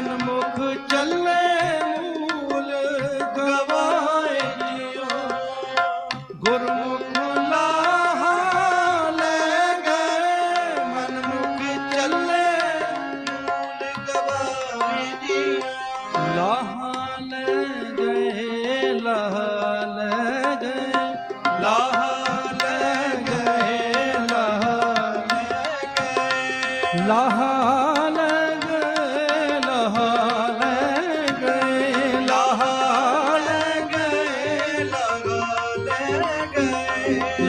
ਮਨਮੁਖ ਚੱਲੇ ਮੂਲ ਗਵਾਏ ਜਿਉ। ਗੁਰਮੁਖ ਲਾਹਾ ਲੈ ਗਏ ਮਨਮੁਖ ਚੱਲੇ ਮੂਲ ਗਵਾਏ ਜਿਉ। ਲਾਹਾ ਲੈ ਗਏ, ਲਾਹਾ ਲੈ ਗਏ, ਲਾਹਾ ਲੈ ਗਏ, ਲਾਹਾ ਲੈ ਗਏ। ਲਾਹਾ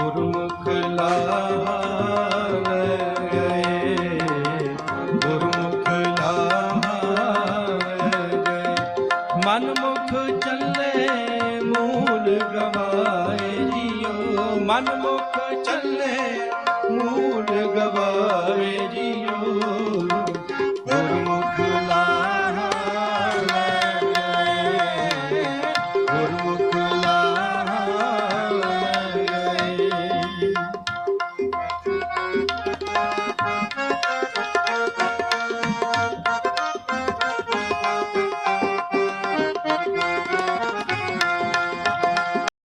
ਗੁਰਮੁਖ ਲਾਹਨ ਗੁਰਮੁਖ ਲਾਹਨ ਗਏ ਚੱਲੇ ਮੂਲ ਗਵਾਏ ਜੀਓ ਚੱਲੇ ਮੂਲ ਗਵਾਏ ਜੀਓ